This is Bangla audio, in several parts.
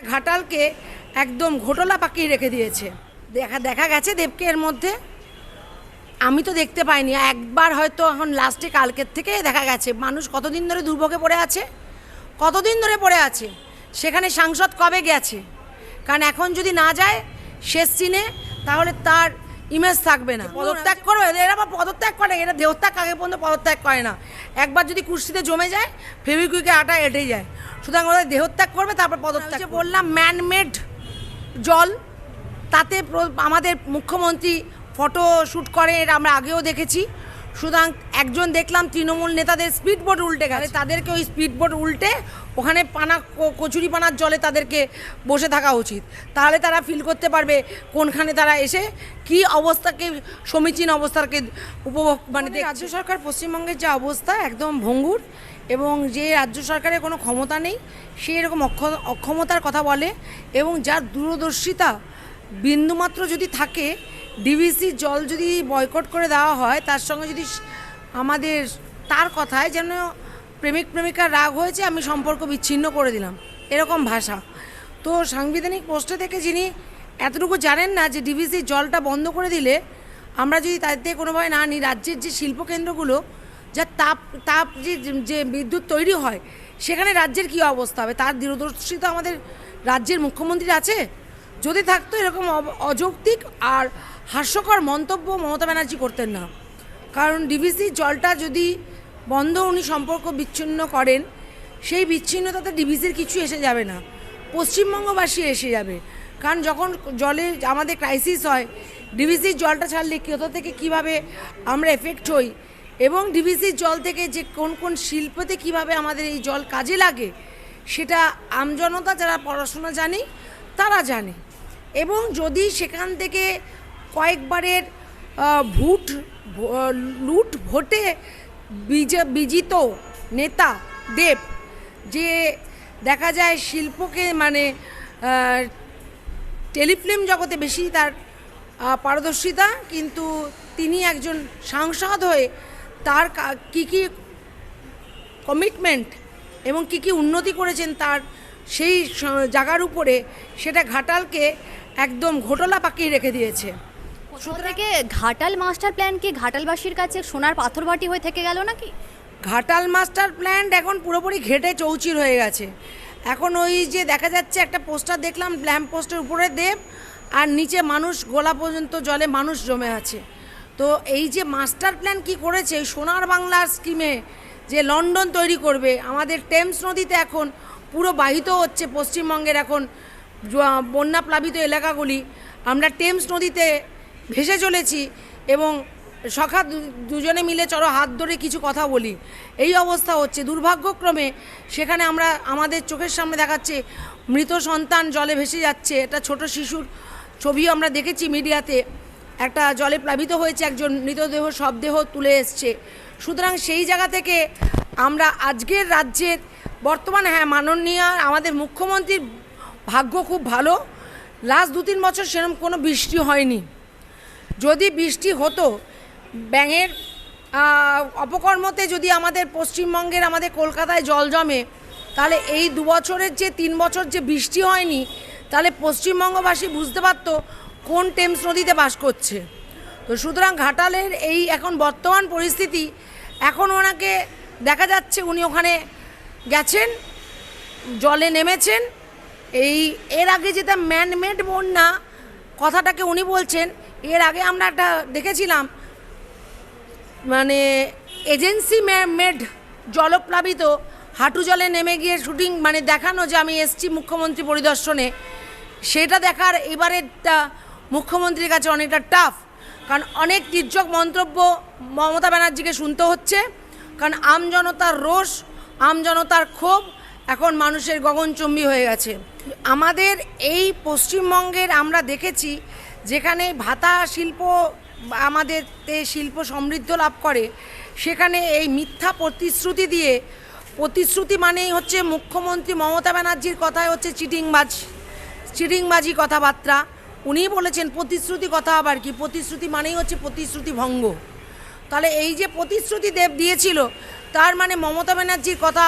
ঘাটালকে একদম ঘোটলা পাকিয়ে রেখে দিয়েছে। দেখা দেখা গেছে দেবকে এর মধ্যে। আমি তো দেখতে পাইনি। একবার হয়তো এখন লাস্টে কালকের থেকে দেখা গেছে। মানুষ কতদিন ধরে দুর্ভোগে পড়ে আছে? কতদিন ধরে পড়ে আছে? সেখানে সাংসদ কবে গেছে? কারণ এখন যদি না যায় শেষ সিনে, তাহলে তার ইমেজ থাকবে না। পদত্যাগ করবে এরা আবার পদত্যাগ করে এরা দেহত্যাগ আগে পর্যন্ত পদত্যাগ করে না। একবার যদি কুর্সিতে জমে যায় ফেভিকুইকে আটা এটে যায়। সুতরাং ওদের দেহত্যাগ করবে তারপর পদত্যাগ বললাম ম্যানমেড জল তাতে আমাদের মুখ্যমন্ত্রী ফটো শ্যুট করে এটা আমরা আগেও দেখেছি। সুতরাং একজন দেখলাম তৃণমূল নেতাদের স্পিড বোট উল্টে গেছে। তাদেরকে ওই স্পিড বোট উল্টে ওখানে পানা কচুরি পানার জলে তাদেরকে বসে থাকা উচিত। তাহলে তারা ফিল করতে পারবে কোনখানে তারা এসে কি অবস্থাকে সমীচীন অবস্থাকে উপভোগ মানে রাজ্য সরকার পশ্চিমবঙ্গের যে অবস্থা একদম ভঙ্গুর এবং যে রাজ্য সরকারের কোনো ক্ষমতা নেই সে এরকম অক্ষ- অক্ষমতার কথা বলে এবং যার দূরদর্শিতা বিন্দুমাত্র যদি থাকে ডিভিসি জল যদি বয়কট করে দেওয়া হয় তার সঙ্গে যদি আমাদের তার কথায় যেন প্রেমিক প্রেমিকার রাগ হয়েছে, আমি সম্পর্ক বিচ্ছিন্ন করে দিলাম। এরকম ভাষা। তো সাংবিধানিক পোস্টে থেকে যিনি এতটুকু জানেন না যে ডিভিসি জলটা বন্ধ করে দিলে আমরা যদি তাতে কোনোভাবে না নিই, রাজ্যের যে শিল্পকেন্দ্রগুলো, যা তাপ তাপ যে যে বিদ্যুৎ তৈরি হয়, সেখানে রাজ্যের কী অবস্থা হবে? তার দূরদর্শিতা আমাদের রাজ্যের মুখ্যমন্ত্রী আছে। যদি থাকতো এরকম অযৌক্তিক আর হাস্যকর মন্তব্য মমতা ব্যানার্জি করতেন না। কারণ ডিভিসি জলটা যদি বন্ধ উনি সম্পর্ক বিচ্ছিন্ন করেন, সেই বিচ্ছিন্নতাতে ডিভিসির কিছু এসে যাবে না। পশ্চিমবঙ্গবাসী এসে যাবে। কারণ যখন জলে আমাদের ক্রাইসিস হয় ডিভিসির জলটা ছাড়লে কোথা থেকে কীভাবে আমরা এফেক্ট হই এবং ডিভিসির জল থেকে যে কোন কোন শিল্পতে কীভাবে আমাদের এই জল কাজে লাগে, সেটা আমজনতা যারা পড়াশোনা জানে, তারা জানে। এবং যদি সেখান থেকে কয়েকবারের ভোট লুট, ভোটে বিজ- বিজিত নেতা দেব, যে দেখা যায় শিল্পকে মানে টেলিফিল্ম জগতে বেশি তার পারদর্শিতা, কিন্তু তিনি একজন সাংসদ হয়ে তার কা- কী কমিটমেন্ট এবং কি কি উন্নতি করেছেন তার সেই জায়গার উপরে সেটা ঘাটালকে একদম ঘোটলা পাকিয়ে রেখে দিয়েছে। থেকে ঘাটাল মাস্টার প্ল্যান কি ঘাটালবাসীর কাছে সোনার পাথরবাটি হয়ে থেকে গেল নাকি? ঘাটাল মাস্টার প্ল্যান এখন পুরোপুরি ঘেটে চৌচির হয়ে গেছে। এখন ওই যে দেখা যাচ্ছে একটা পোস্টার দেখলাম, ল্যাম্প পোস্টের উপরে দেব, আর নিচে মানুষ গোলা পর্যন্ত জলে মানুষ জমে আছে। তো এই যে মাস্টার প্ল্যান কি করেছে সোনার বাংলার স্কিমে যে লন্ডন তৈরি করবে, আমাদের টেমস নদীতে এখন পুরো বাহিত হচ্ছে পশ্চিমবঙ্গের এখন বন্যা প্লাবিত এলাকাগুলি। আমরা টেমস নদীতে ভেসে চলেছি এবং সখা দুজনে মিলে চলো হাত ধরে কিছু কথা বলি। এই অবস্থা হচ্ছে। দুর্ভাগ্যক্রমে সেখানে আমরা, আমাদের চোখের সামনে দেখাচ্ছে মৃত সন্তান জলে ভেসে যাচ্ছে। একটা ছোট শিশুর ছবিও আমরা দেখেছি মিডিয়াতে। একটা জলে প্লাবিত হয়েছে একজন মৃতদেহ শবদেহ তুলে এসছে। সুতরাং সেই জায়গা থেকে আমরা আজকের রাজ্যের বর্তমান হ্যাঁ মাননীয় আমাদের মুখ্যমন্ত্রীর ভাগ্য খুব ভালো। লাস্ট দু তিন বছর সেরকম কোনো বৃষ্টি হয়নি। যদি বৃষ্টি হতো, ব্যাঙের অপকর্মতে যদি আমাদের পশ্চিমবঙ্গের, আমাদের কলকাতায় জল জমে, তাহলে এই দু বছরের যে, তিন বছর যে বৃষ্টি হয়নি, তাহলে পশ্চিমবঙ্গবাসী বুঝতে পারতো কোন টেমস নদীতে বাস করছে। তো সুতরাং ঘাটালের এই এখন বর্তমান পরিস্থিতি, এখন ওনাকে দেখা যাচ্ছে উনি ওখানে গেছেন, জলে নেমেছেন। এই, এর আগে যেটা ম্যানমেড বন্যা কথাটাকে উনি বলছেন এর আগে আমরা একটা দেখেছিলাম মানে এজেন্সি মেড জলপ্লাবিত, হাঁটু জলে নেমে গিয়ে শুটিং মানে দেখানো যে আমি এসছি মুখ্যমন্ত্রী পরিদর্শনে, সেটা দেখার এবারেরটা মুখ্যমন্ত্রীর কাছে অনেকটা টাফ কারণ অনেক তির্যক মন্তব্য মমতা ব্যানার্জিকে শুনতে হচ্ছে, কারণ আমজনতার রোষ আমজনতার ক্ষোভ, এখন মানুষের গগনচুম্বী হয়ে গেছে। আমাদের এই পশ্চিমবঙ্গের আমরা দেখেছি যেখানে ভাতা শিল্প আমাদের শিল্প সমৃদ্ধ লাভ করে, সেখানে এই মিথ্যা প্রতিশ্রুতি দিয়ে, প্রতিশ্রুতি মানেই হচ্ছে মুখ্যমন্ত্রী মমতা ব্যানার্জির কথায় হচ্ছে চিটিংবাজ, চিটিংবাজি কথাবার্তা। উনিই বলেছেন প্রতিশ্রুতি কথা আবার কি? প্রতিশ্রুতি মানেই হচ্ছে প্রতিশ্রুতি ভঙ্গ। তাহলে এই যে প্রতিশ্রুতি দেব দিয়েছিল, তার মানে মমতা ব্যানার্জির কথা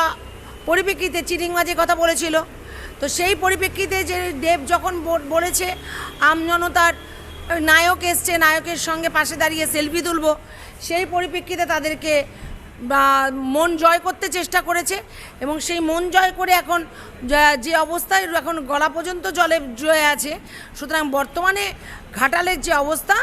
পরিপ্রেক্ষিতে চিটিংবাজির কথা বলেছিল। তো সেই পরিপ্রেক্ষিতে যে দেব যখন বল- বলেছে আমজনতার নায়ক এসছে, নায়কের সঙ্গে পাশে দাঁড়িয়ে সেলফি তুলব, সেই পরিপ্রেক্ষিতে তাদেরকে বা মন জয় করতে চেষ্টা করেছে এবং সেই মন জয় করে এখন যে অবস্থায় এখন গলা পর্যন্ত জলে জয়ে আছে, সুতরাং বর্তমানে ঘাটালের যে অবস্থা,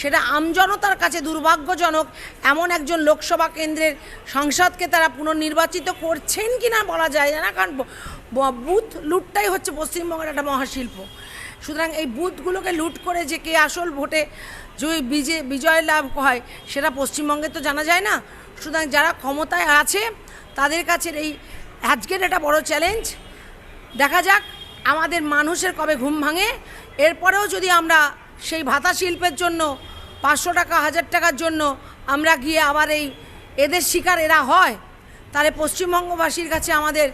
সেটা আমজনতার কাছে দুর্ভাগ্যজনক এমন একজন লোকসভা কেন্দ্রের সংসদকে তারা পুনর্নির্বাচিত করছেন কি না বলা যায় না, কারণ বুথ লুটটাই হচ্ছে পশ্চিমবঙ্গের একটা মহাশিল্প। সুতরাং এই বুথগুলোকে লুট করে যে কে আসল ভোটে জয় বিজয় বিজয় লাভ হয়, সেটা পশ্চিমবঙ্গে তো জানা যায় না। সুতরাং যারা ক্ষমতায় আছে, তাদের কাছে এই আজকের একটা বড় চ্যালেঞ্জ দেখা যাক আমাদের মানুষের কবে ঘুম ভাঙে। এরপরেও যদি আমরা সেই ভাতা শিল্পের জন্য পাঁচশো টাকা, হাজার টাকার জন্য আমরা গিয়ে আবার এই এদের শিকার এরা হয়, তাহলে পশ্চিমবঙ্গবাসীর কাছে আমাদের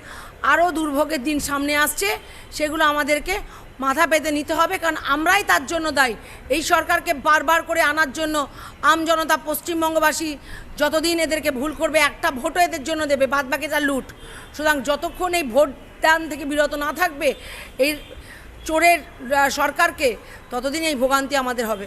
আরও দুর্ভোগের দিন সামনে আসছে। সেগুলো আমাদেরকে মাথা পেতে নিতে হবে, কারণ আমরাই তার জন্য দায়ী। এই সরকারকে বারবার করে আনার জন্য আমজনতা পশ্চিমবঙ্গবাসী যতদিন এদেরকে ভুল করবে, একটা ভোটও এদের জন্য দেবে বাদ বাকি তার লুট। সুতরাং যতক্ষণ এই ভোট দান থেকে বিরত না থাকবে, এই চোরের সরকারকে ততদিন এই ভোগান্তি আমাদের হবে।